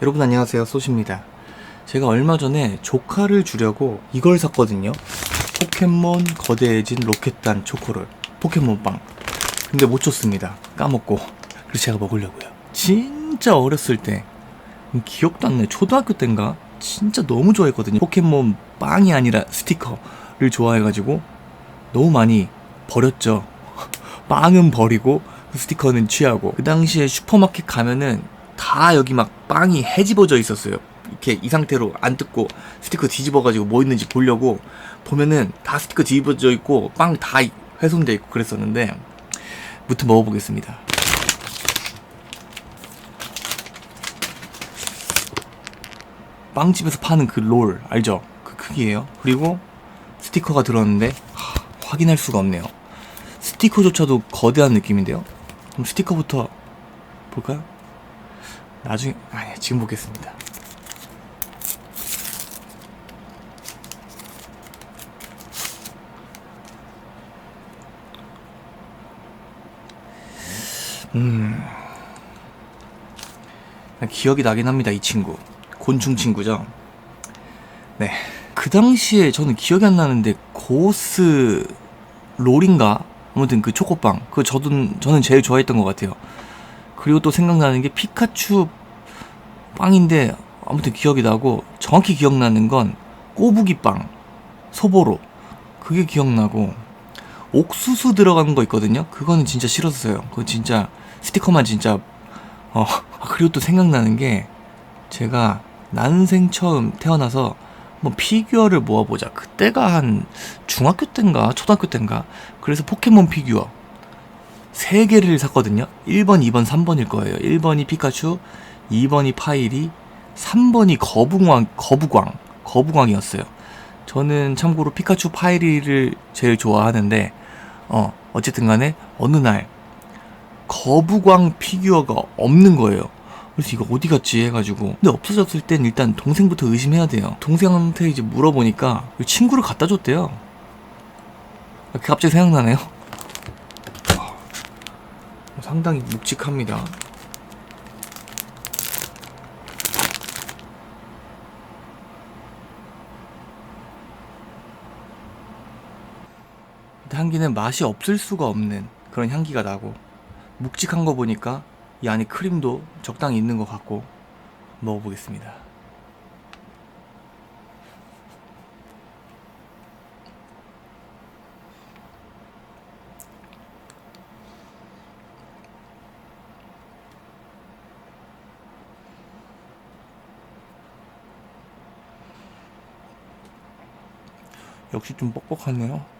여러분 안녕하세요. 소시입니다. 제가 얼마 전에 조카를 주려고 이걸 샀거든요. 포켓몬 거대해진 로켓단 초코를 포켓몬빵. 근데 못 줬습니다. 까먹고. 그래서 제가 먹으려고요. 진짜 어렸을 때 기억도 안 나요. 초등학교 때인가? 진짜 너무 좋아했거든요. 포켓몬 빵이 아니라 스티커를 좋아해가지고 너무 많이 버렸죠. 빵은 버리고 스티커는 취하고. 그 당시에 슈퍼마켓 가면은 다 여기 막 빵이 헤집어져 있었어요. 이렇게 이 상태로 안 뜯고 스티커 뒤집어가지고 뭐 있는지 보려고 보면은 다 스티커 뒤집어져 있고 빵 다 훼손돼 있고 그랬었는데 무튼 먹어보겠습니다. 빵집에서 파는 그 롤 알죠? 그 크기예요. 그리고 스티커가 들었는데 하, 확인할 수가 없네요. 스티커조차도 거대한 느낌인데요. 그럼 스티커부터 볼까요? 나중에 아니 지금 보겠습니다. 음 기억이 나긴 합니다 이 친구 곤충 친구죠. 네. 그 당시에 저는 기억이 안 나는데 고스 롤인가 아무튼 그 초코빵 그 저도 저는 제일 좋아했던 것 같아요. 그리고 또 생각나는 게 피카츄 빵인데 아무튼 기억이 나고 정확히 기억나는 건 꼬부기 빵 소보로. 그게 기억나고 옥수수 들어간 거 있거든요. 그거는 진짜 싫었어요. 그거 진짜 스티커만 진짜 어 그리고 또 생각나는 게 제가 난생 처음 태어나서 뭐 피규어를 모아보자. 그때가 한 중학교 때인가 초등학교 때인가? 그래서 포켓몬 피규어 세 개를 샀거든요. 1번, 2번, 3번일 거예요. 1번이 피카츄, 2번이 파이리, 3번이 거북왕, 거북왕, 거북왕이었어요. 저는 참고로 피카츄 파이리를 제일 좋아하는데, 어, 어쨌든 간에 어느 날, 거북왕 피규어가 없는 거예요. 그래서 이거 어디 갔지 해가지고. 근데 없어졌을 땐 일단 동생부터 의심해야 돼요. 동생한테 이제 물어보니까 친구를 갖다 줬대요. 아, 갑자기 생각나네요. 상당히 묵직합니다. 향기는 맛이 없을 수가 없는 그런 향기가 나고 묵직한 거 보니까 이 안에 크림도 적당히 있는 것 같고 먹어보겠습니다. 역시 좀 뻑뻑하네요.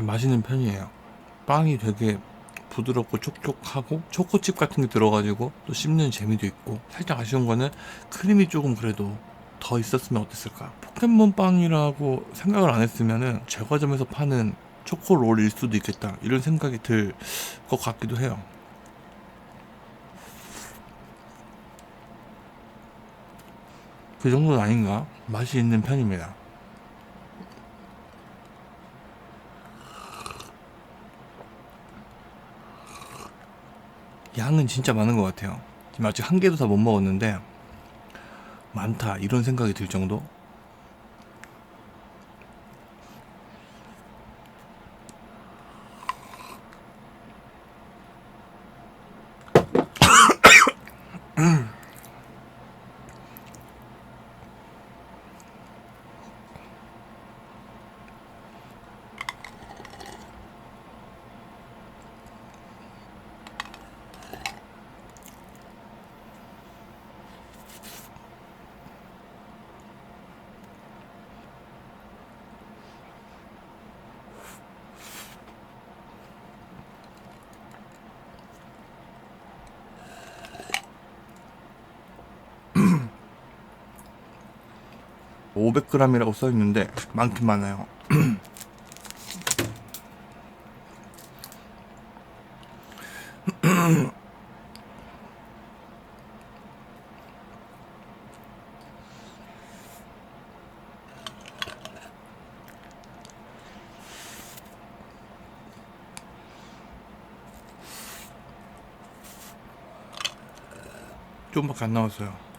좀 맛있는 편이에요. 빵이 되게 부드럽고 촉촉하고 초코칩 같은 게 들어가지고 또 씹는 재미도 있고 살짝 아쉬운 거는 크림이 조금 그래도 더 있었으면 어땠을까. 포켓몬 빵이라고 생각을 안 했으면은 제과점에서 파는 초코롤일 수도 있겠다. 이런 생각이 들 것 같기도 해요. 그 정도는 아닌가? 맛이 있는 편입니다 양은 진짜 많은 것 같아요. 지금 아직 한 개도 다 못 먹었는데 많다 이런 생각이 들 정도. 500g이라고 써 있는데 많긴 많아요. 좀밖에 안 남았어요.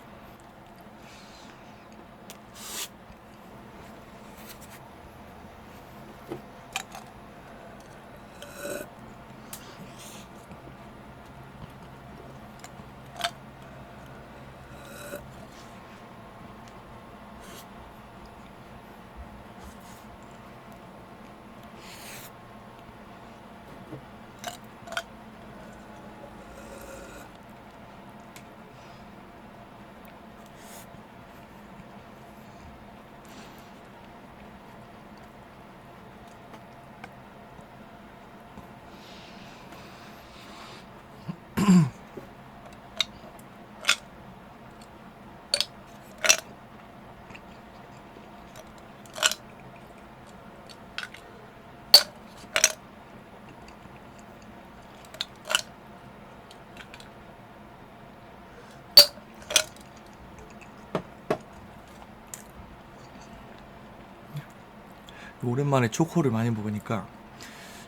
오랜만에 초코를 많이 먹으니까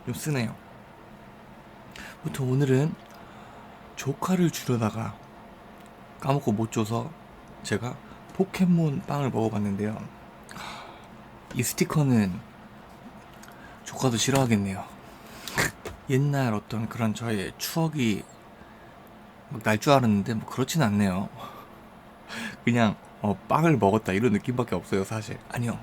좀 쓰네요. 아무튼 오늘은 조카를 주려다가 까먹고 못 줘서 제가 포켓몬 빵을 먹어봤는데요. 하, 이 스티커는 조카도 싫어하겠네요. 옛날 어떤 그런 저의 추억이 날 줄 알았는데 뭐 그렇진 않네요. 그냥 어, 빵을 먹었다 이런 느낌밖에 없어요 사실. 아니요